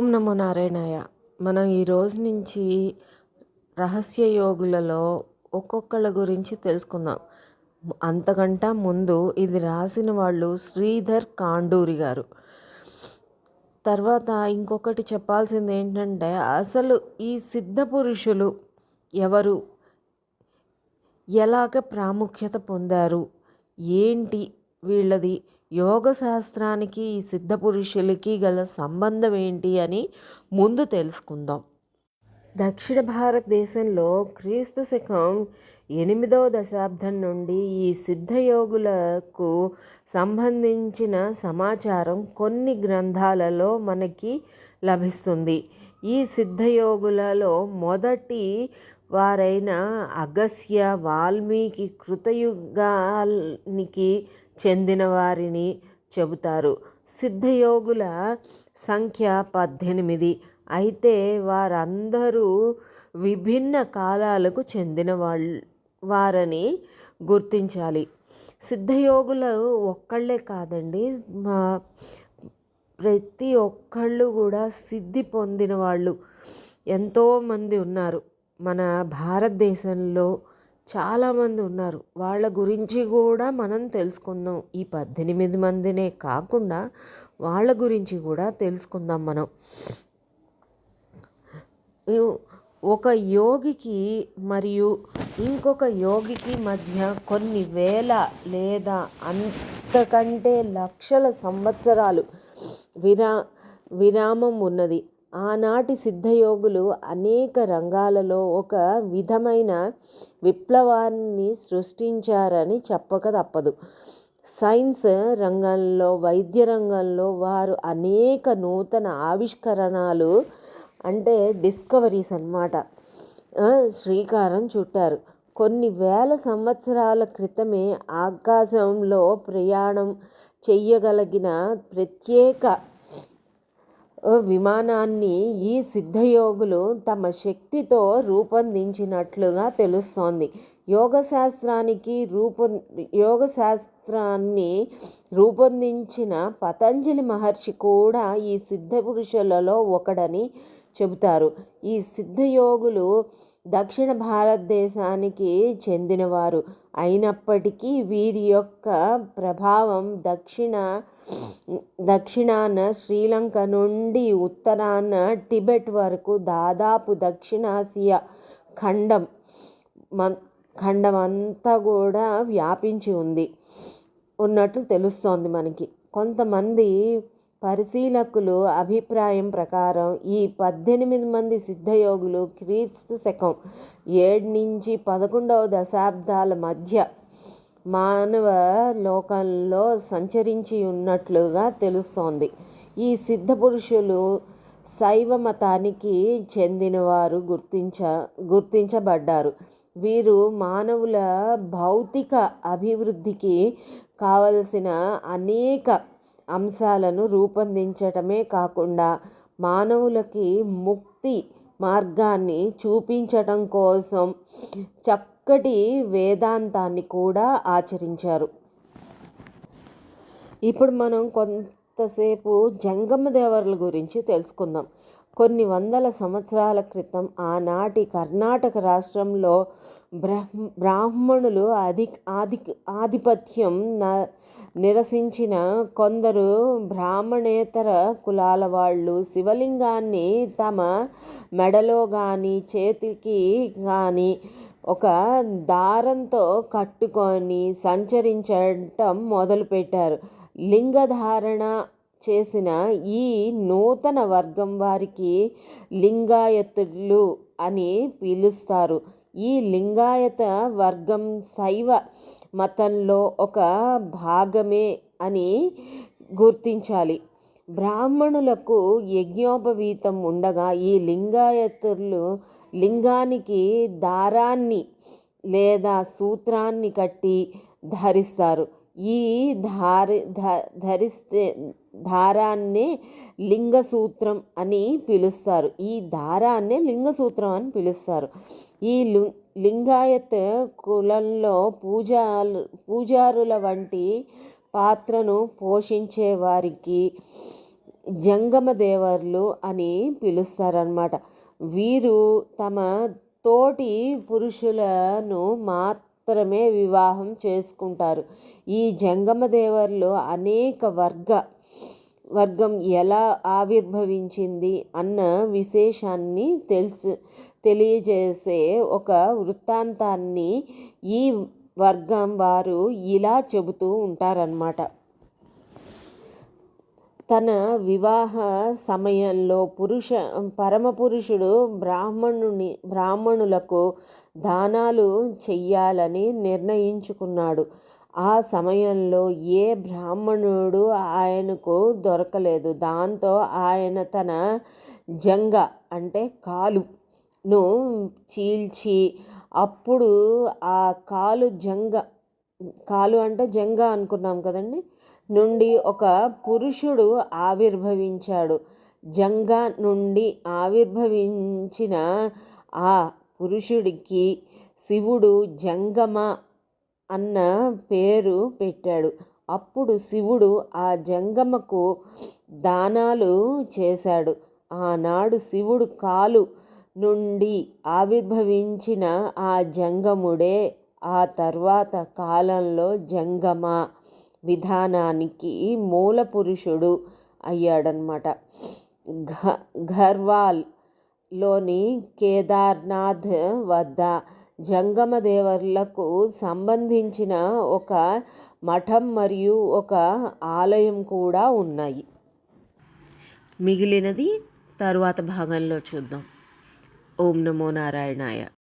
ఓం నమో నారాయణాయ. మనం ఈ రోజు నుంచి రహస్య యోగులలో ఒక్కొక్కళ్ళ గురించి తెలుసుకుందాం. అంతకంట ముందు ఇది రాసిన వాళ్ళు శ్రీధర్ కాండూరి గారు. తర్వాత ఇంకొకటి చెప్పాల్సింది ఏంటంటే అసలు ఈ సిద్ధ పురుషులు ఎవరు? ఎలాగ ప్రాముఖ్యత పొందారు? ఏంటి? వీళ్ళది యోగ శాస్త్రానికి ఈ సిద్ధ పురుషులకి గల సంబంధం ఏంటి అని ముందు తెలుసుకుందాం. దక్షిణ భారతదేశంలో క్రీస్తు శకం ఎనిమిదవ దశాబ్దం నుండి ఈ సిద్ధయోగులకు సంబంధించిన సమాచారం కొన్ని గ్రంథాలలో మనకి లభిస్తుంది. ఈ సిద్ధయోగులలో మొదటి వారైన అగస్య వాల్మీకి కృతయుగానికి చెందిన వారిని చెబుతారు. సిద్ధయోగుల సంఖ్య పద్దెనిమిది. అయితే వారందరూ విభిన్న కాలాలకు చెందిన వాళ్ళు వారని గుర్తించాలి. సిద్ధయోగులు ఒక్కళ్ళే కాదండి. మా ప్రతి ఒక్కళ్ళు కూడా సిద్ధి పొందిన వాళ్ళు ఎంతోమంది ఉన్నారు. మన భారతదేశంలో చాలామంది ఉన్నారు. వాళ్ళ గురించి కూడా మనం తెలుసుకుందాం. ఈ పద్దెనిమిది మందినే కాకుండా వాళ్ళ గురించి కూడా తెలుసుకుందాం మనం. ఒక యోగికి మరియు ఇంకొక యోగికి మధ్య కొన్ని వేల లేదా అంతకంటే లక్షల సంవత్సరాలు విరా విరామం ఉన్నది. ఆనాటి సిద్ధయోగులు అనేక రంగాలలో ఒక విధమైన విప్లవాన్ని సృష్టించారని చెప్పక తప్పదు. సైన్స్ రంగంలో వైద్య రంగంలో వారు అనేక నూతన ఆవిష్కరణలు అంటే డిస్కవరీస్ అన్నమాట. శ్రీకారం చుట్టారు. కొన్ని వేల సంవత్సరాల క్రితమే ఆకాశంలో ప్రయాణం చెయ్యగలిగిన ప్రత్యేక విమానాన్ని ఈ సిద్ధయోగులు తమ శక్తితో రూపొందించినట్లుగా తెలుస్తోంది. యోగ శాస్త్రానికి రూపొ యోగ శాస్త్రాన్ని రూపొందించిన పతంజలి మహర్షి కూడా ఈ సిద్ధ పురుషులలో ఒకడని చెబుతారు. ఈ సిద్ధయోగులు దక్షిణ భారతదేశానికి చెందినవారు. అయినప్పటికీ వీరి యొక్క ప్రభావం దక్షిణ దక్షిణాన శ్రీలంక నుండి ఉత్తరాన టిబెట్ వరకు దాదాపు దక్షిణాసియా ఖండం ఖండం అంతా కూడా వ్యాపించి ఉంది. ఉన్నట్లు తెలుస్తోంది మనకి. కొంతమంది పరిశీలకులు అభిప్రాయం ప్రకారం ఈ పద్దెనిమిది మంది సిద్ధయోగులు క్రీస్తు శకం ఏడు నుంచి పదకొండవ దశాబ్దాల మధ్య మానవ లోకంలో సంచరించి ఉన్నట్లుగా తెలుస్తోంది. ఈ సిద్ధ పురుషులు శైవ మతానికి చెందినవారు గుర్తించ గుర్తించబడ్డారు. వీరు మానవుల భౌతిక అభివృద్ధికి కావలసిన అనేక అంశాలను రూపొందించటమే కాకుండా మానవులకి ముక్తి మార్గాన్ని చూపించటం కోసం చక్కటి వేదాంతాన్ని కూడా ఆచరించారు. ఇప్పుడు మనం కొంతసేపు జంగమ దేవర్ల గురించి తెలుసుకుందాం. కొన్ని వందల సంవత్సరాల క్రితం ఆనాటి కర్ణాటక రాష్ట్రంలో బ్రహ్ బ్రాహ్మణులు అధి ఆధి ఆధిపత్యం నిరసించిన కొందరు బ్రాహ్మణేతర కులాల వాళ్ళు శివలింగాన్ని తమ మెడలో కానీ చేతికి కానీ ఒక దారంతో కట్టుకొని సంచరించటం మొదలుపెట్టారు. లింగధారణ చేసిన ఈ నూతన వర్గం వారికి లింగాయతులు అని పిలుస్తారు. ఈ లింగాయత వర్గం శైవ మతంలో ఒక భాగమే అని గుర్తించాలి. బ్రాహ్మణులకు యజ్ఞోపవీతం ఉండగా ఈ లింగాయతులు లింగానికి దారాన్ని లేదా సూత్రాన్ని కట్టి ధరిస్తారు. ఈ ధారి ధరిస్తే దారాన్నే లింగసూత్రం అని పిలుస్తారు. ఈ దారాన్నే లింగసూత్రం అని పిలుస్తారు. ఈ లింగాయత్ కులంలో పూజాలు పూజారుల వంటి పాత్రను పోషించే వారికి జంగమ దేవర్లు అని పిలుస్తారన్నమాట. వీరు తమ తోటి పురుషులను మాత్రమే వివాహం చేసుకుంటారు. ఈ జంగమ దేవర్లు అనేక వర్గ వర్గం ఎలా ఆవిర్భవించింది అన్న విశేషాన్ని తెలుసు తెలియజేసే ఒక వృత్తాంతాన్ని ఈ వర్గం వారు ఇలా చెబుతూ ఉంటారన్నమాట. తన వివాహ సమయంలో పురుష పరమపురుషుడు బ్రాహ్మణుని బ్రాహ్మణులకు దానాలు చెయ్యాలని నిర్ణయించుకున్నాడు. ఆ సమయంలో ఏ బ్రాహ్మణుడు ఆయనకు దొరకలేదు. దాంతో ఆయన తన జంగ అంటే కాలు ను చీల్చి అప్పుడు ఆ కాలు జంగ కాలు అంటే జంగ అనుకున్నాం కదండి. నుండి ఒక పురుషుడు ఆవిర్భవించాడు. జంగ నుండి ఆవిర్భవించిన ఆ పురుషుడికి శివుడు జంగమ అన్న పేరు పెట్టాడు. అప్పుడు శివుడు ఆ జంగమకు దానాలు చేశాడు. ఆనాడు శివుడు కాలు నుండి ఆవిర్భవించిన ఆ జంగముడే ఆ తర్వాత కాలంలో జంగమ విధానానికి మూల పురుషుడు అయ్యాడనమాట ఘ ఘర్వాల్లోని కేదార్నాథ్ వద్ద జంగమదేవర్లకు సంబంధించిన ఒక మఠం మరియు ఒక ఆలయం కూడా ఉన్నాయి. మిగిలినది తరువాత భాగంలో చూద్దాం. ఓం నమో నారాయణాయ.